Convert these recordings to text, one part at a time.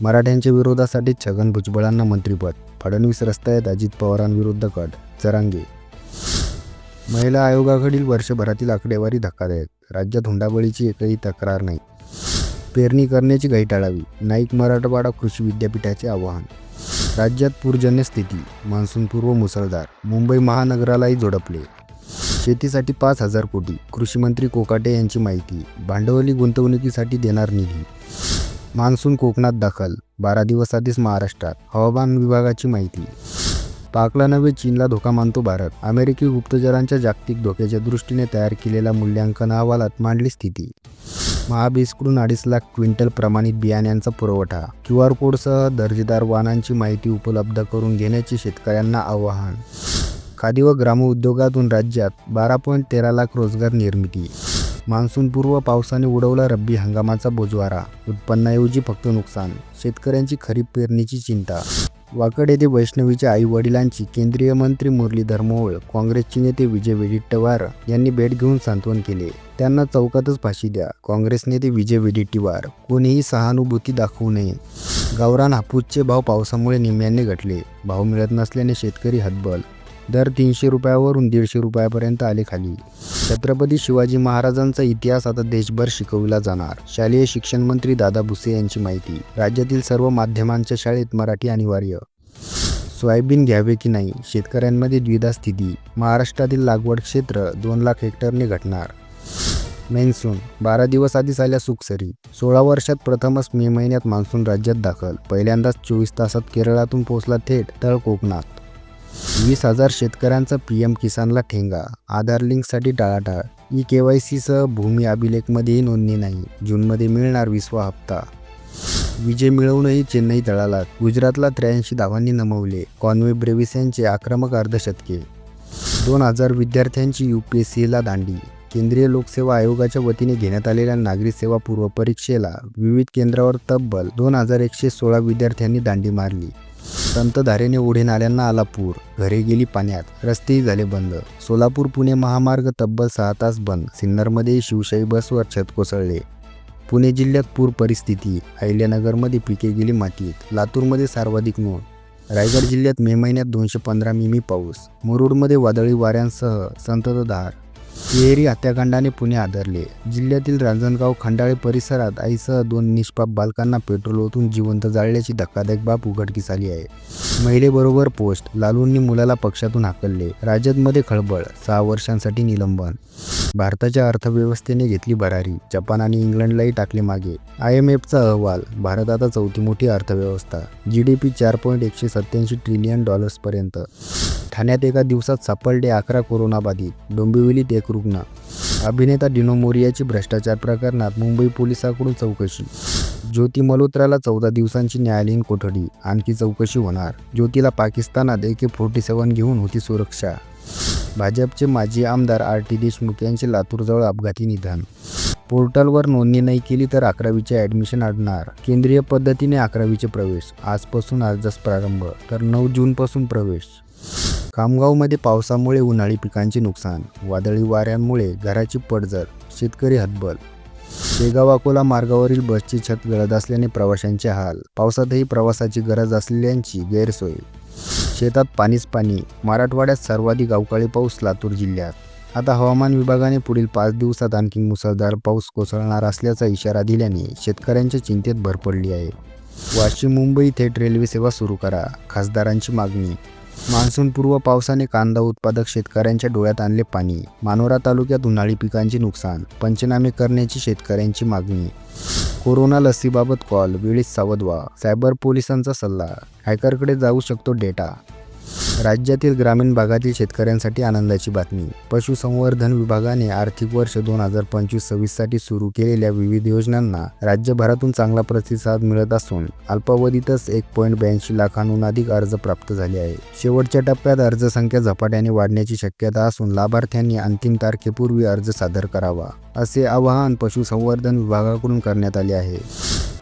मराठ्यांच्या विरोधासाठी छगन भुजबळांना मंत्रिपद फडणवीस रस्त्यात अजित पवारांविरुद्ध कट चरांगे. महिला आयोगाकडील वर्षभरातील आकडेवारी धक्कादायक राज्यात हुंडाबळीची एकही तक्रार नाही. पेरणी करण्याची घाई टाळावी नाईक मराठवाडा कृषी विद्यापीठाचे आवाहन. राज्यात पूरजन्य स्थिती मान्सूनपूर्व मुसळधार मुंबई महानगरालाही झोडपले. शेतीसाठी पाच हजार कोटी कृषीमंत्री कोकाटे यांची माहिती भांडवली गुंतवणुकीसाठी देणार निधी. मान्सून कोकणात दाखल. बारा दिवस आधीच महाराष्ट्रात. हवामान विभागाची माहिती. पाकला नव्हे चीनला धोका मानतो भारत. अमेरिकी गुप्तचरांच्या जागतिक धोक्याच्या दृष्टीने तयार केलेल्या मूल्यांकन अहवालात मांडली स्थिती. महाबीजकडून अडीच लाख क्विंटल प्रमाणित बियाण्यांचा पुरवठा. क्यू आर कोडसह दर्जेदार वाहनांची माहिती उपलब्ध करून घेण्याचे शेतकऱ्यांना आवाहन. खादी व ग्रामोद्योगातून राज्यात बारा पॉईंट तेरा लाख रोजगार निर्मिती. मान्सूनपूर्व पावसाने उडवला रब्बी हंगामाचा बोजवारा. उत्पन्नाऐवजी फक्त नुकसान. शेतकऱ्यांची खरीप पेरणीची चिंता. वाकड येथे वैष्णवीच्या आई वडिलांची केंद्रीय मंत्री मुरलीधर मोहोळ काँग्रेसचे नेते विजय वेडिट्टीवार यांनी भेट घेऊन सांत्वन केले. त्यांना चौकातच फाशी द्या. काँग्रेस नेते विजय वेडिट्टीवार कोणीही सहानुभूती दाखवू नये. गावरान हापूसचे भाव पावसामुळे निम्म्याने घटले. भाव मिळत नसल्याने शेतकरी हतबल दर तीनशे रुपयावरून दीडशे रुपयापर्यंत आले खाली. छत्रपती शिवाजी महाराजांचा इतिहास आता देशभर शिकविला जाणार शालेय शिक्षण मंत्री दादा भुसे यांची माहिती राज्यातील सर्व माध्यमांच्या शाळेत मराठी अनिवार्य. सोयाबीन घ्यावे की नाही? शेतकऱ्यांमध्ये द्विधा स्थिती महाराष्ट्रातील लागवड क्षेत्र दोन लाख हेक्टरने घटणार. मेन्सून बारा दिवस आधीच आल्या सुखसरी सोळा वर्षात प्रथमच मे महिन्यात मान्सून राज्यात दाखल पहिल्यांदाच चोवीस तासात केरळातून पोहोचला थेट तळ कोकणात. वीस हजार शेतकऱ्यांचा पी एम किसानला ठेंगा. आधार लिंकसाठी टाळाटाळ. ई के वाय सीसह भूमी अभिलेखमध्येही नोंदणी नाही. जूनमध्ये मिळणार विसवा हप्ता. विजय मिळवूनही चेन्नई तळाला गुजरातला त्र्याऐंशी धावांनी नमवले. कॉन्वे ब्रेविस यांचे आक्रमक अर्धशतके. दोन हजार विद्यार्थ्यांची यू पी एस सीला दांडी. केंद्रीय लोकसेवा आयोगाच्या वतीने घेण्यात आलेल्या नागरी सेवा पूर्व परीक्षेला विविध केंद्रावर तब्बल दोन हजार एकशे सोळा विद्यार्थ्यांनी दांडी मारली. संतधारेने ओढे नाल्यांना आला पूर घरे गेली पाण्यात रस्तेही झाले बंद. सोलापूर पुणे महामार्ग तब्बल सहा तास बंद. सिन्नरमध्ये शिवशाही बसवर छत कोसळले. पुणे जिल्ह्यात पूर परिस्थिती अहिल्यानगरमध्ये पिके गेली मातीत लातूरमध्ये सर्वाधिक नोंद रायगड जिल्ह्यात मे महिन्यात दोनशे पंधरा मिमी पाऊस. मुरुडमध्ये वादळी वाऱ्यांसह संततधार तिहेरी हत्याकांडाने पुणे आदरले. जिल्ह्यातील रांजणगाव खंडाळे परिसरात आईसह दोन निष्पाप बालकांना पेट्रोल ओतून जिवंत जाळल्याची धक्कादायक बाब उघडकीस आली आहे. महिलेबरोबर पोस्ट लालूंनी मुलाला पक्षातून हाकलले. राज्यातमध्ये खळबळ सहा वर्षांसाठी निलंबन भारताच्या अर्थव्यवस्थेने घेतली भरारी. जपान आणि इंग्लंडलाही टाकले मागे. आय एम एफचा अहवाल भारत आता चौथी मोठी अर्थव्यवस्था. जी डी पी चार पॉईंट एकशे सत्याऐंशी ट्रिलियन डॉलर्सपर्यंत. ठाण्यात एका दिवसात सापडले अकरा कोरोनाबाधित. डोंबिवलीत एक रुग्ण. अभिनेता डिनो मोरियाची भ्रष्टाचार प्रकरणात मुंबई पोलिसांकडून चौकशी. ज्योती मल्होत्राला चौदा दिवसांची न्यायालयीन कोठडी. आणखी चौकशी होणार. ज्योतीला पाकिस्तानात ए के फोर्टी सेवन घेऊन होती सुरक्षा. भाजपचे माजी आमदार आर टी देशमुख यांचे लातूरजवळ अपघाती निधन. पोर्टलवर नोंदणी नाही केली तर अकरावीचे ॲडमिशन अडणार. केंद्रीय पद्धतीने अकरावीचे प्रवेश. आजपासून अर्जास प्रारंभ तर नऊ जूनपासून प्रवेश. खामगावमध्ये पावसामुळे उन्हाळी पिकांचे नुकसान. वादळी वाऱ्यांमुळे घराची पडझड शेतकरी हतबल. शेगाव अकोला मार्गावरील बसची छत गळत असल्याने प्रवाशांचे हाल. पावसातही प्रवासाची गरज असलेल्यांची गैरसोय. शेतात पाणीच पाणी. मराठवाड्यात सर्वाधिक अवकाळी पाऊस लातूर जिल्ह्यात. आता हवामान विभागाने पुढील पाच दिवसात आणखी मुसळधार पाऊस कोसळणार असल्याचा इशारा दिल्याने शेतकऱ्यांच्या चिंतेत भर पडली आहे. वाशिम मुंबई थेट रेल्वे सेवा सुरू करा. खासदारांची मागणी मान्सूनपूर्व पावसाने कांदा उत्पादक शेतकऱ्यांच्या डोळ्यात आणले पाणी. मानोरा तालुक्यात उन्हाळी पिकांचे नुकसान पंचनामे करण्याची शेतकऱ्यांची मागणी. कोरोना लसीबाबत कॉल वेळीच सावध व्हा सायबर पोलिसांचा सल्ला हॅकरकडे जाऊ शकतो डेटा. राज्यातील ग्रामीण भागातील शेतकऱ्यांसाठी आनंदाची बातमी. पशुसंवर्धन विभागाने आर्थिक वर्ष दोन हजार पंचवीस सव्वीससाठी सुरू केलेल्या विविध योजनांना राज्यभरातून चांगला प्रतिसाद मिळत असून अल्पावधीतच एक पॉईंट ब्याऐंशी लाखांहून अधिक अर्ज प्राप्त झाले आहे शेवटच्या टप्प्यात अर्जसंख्या झपाट्याने वाढण्याची शक्यता असून लाभार्थ्यांनी अंतिम तारखेपूर्वी अर्ज सादर करावा असे आवाहन पशुसंवर्धन विभागाकडून करण्यात आले आहे.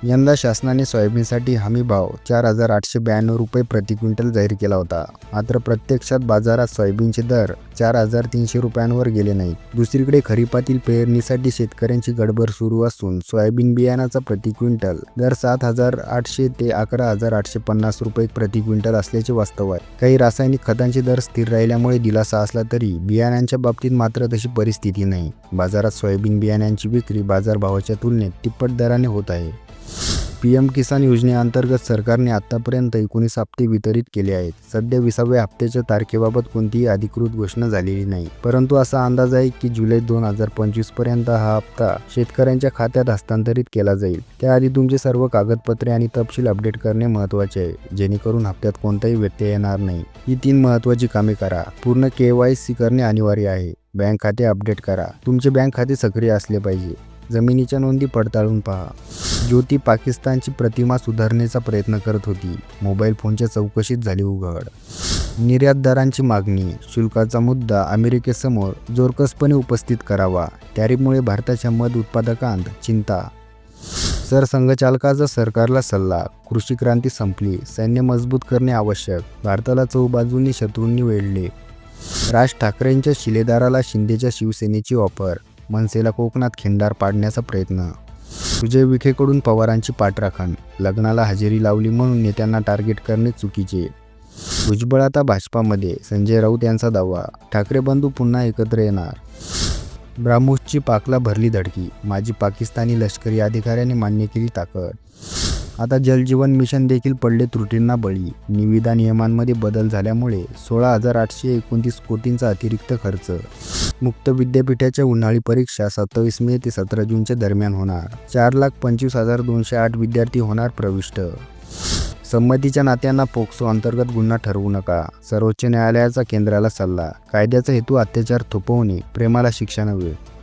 यंदा शासनाने सोयाबीनसाठी हमी भाव चार हजार आठशे ब्याण्णव रुपये प्रति क्विंटल जाहीर केला होता. मात्र प्रत्यक्षात बाजारात सोयाबीनचे दर चार हजार तीनशे रुपयांवर गेले नाहीत. दुसरीकडे खरीपातील पेरणीसाठी शेतकऱ्यांची गडबड सुरू असून सोयाबीन बियाणाचा प्रति क्विंटल दर सात हजार आठशे ते अकरा हजार आठशे पन्नास रुपये प्रति क्विंटल असल्याचे वास्तव आहे. काही रासायनिक खतांचे दर स्थिर राहिल्यामुळे दिलासा असला तरी बियाण्यांच्या बाबतीत मात्र तशी परिस्थिती नाही. बाजारात सोयाबीन बियाण्यांची विक्री बाजारभावाच्या तुलनेत तिप्पट दराने होत आहे. पी एम किसान योजनेअंतर्गत सरकारने आतापर्यंत एकोणीस हप्ते वितरित केले आहेत. सध्या विसाव्या हप्त्याच्या तारखेबाबत कोणतीही अधिकृत घोषणा झालेली नाही. परंतु असा अंदाज आहे की जुलै दोन हजार पंचवीसपर्यंत हा हप्ता शेतकऱ्यांच्या खात्यात हस्तांतरित केला जाईल. त्याआधी तुमचे सर्व कागदपत्रे आणि तपशील अपडेट करणे महत्त्वाचे आहे. जेणेकरून हप्त्यात कोणताही व्यत्यय येणार नाही. ही तीन महत्त्वाची कामे करा. पूर्ण के वाय सी करणे अनिवार्य आहे. बँक खाते अपडेट करा. तुमचे बँक खाते सक्रिय असले पाहिजे. जमिनीच्या नोंदी पडताळून पहा. ज्योती पाकिस्तानची प्रतिमा सुधारण्याचा प्रयत्न करत होती. मोबाईल फोनच्या चौकशीत झाली उघड. निर्यातदारांची मागणी शुल्काचा मुद्दा अमेरिकेसमोर जोरकसपणे उपस्थित करावा टॅरिफमुळे भारताच्या मध उत्पादकांत चिंता. सरसंघचालकाचा सरकारला सल्ला कृषी क्रांती संपली सैन्य मजबूत करणे आवश्यक भारताला चौबाजूंनी शत्रूंनी वेढले. राज ठाकरेंच्या शिलेदाराला शिंदेच्या शिवसेनेची ऑफर मनसेला कोकणात खिंडार पाडण्याचा प्रयत्न. सुजय विखेकडून पवारांची पाठराखण. लग्नाला हजेरी लावली म्हणून नेत्यांना टार्गेट करणे चुकीचे. भुजबळ आता भाजपामध्ये. संजय राऊत यांचा दावा. ठाकरे बंधू पुन्हा एकत्र येणार. ब्राह्मोसची पाकला भरली धडकी. माजी पाकिस्तानी लष्करी अधिकाऱ्याने मान्य केली ताकद. आता जलजीवन मिशन देखील पडले त्रुटींना बळी. निविदा नियमांमध्ये बदल झाल्यामुळे सोळा हजार आठशे एकोणतीस कोटींचा अतिरिक्त खर्च. मुक्त विद्यापीठाच्या उन्हाळी परीक्षा सत्तावीस मे ते सतरा जूनच्या दरम्यान होणार. चार लाख पंचवीस हजार दोनशे आठ विद्यार्थी होणार प्रविष्ट. संमतीच्या नात्यांना पोक्सो अंतर्गत गुन्हा ठरवू नका. सर्वोच्च न्यायालयाचा केंद्राला सल्ला. कायद्याचा हेतू अत्याचार थोपवणे. प्रेमाला शिक्षा नव्हे.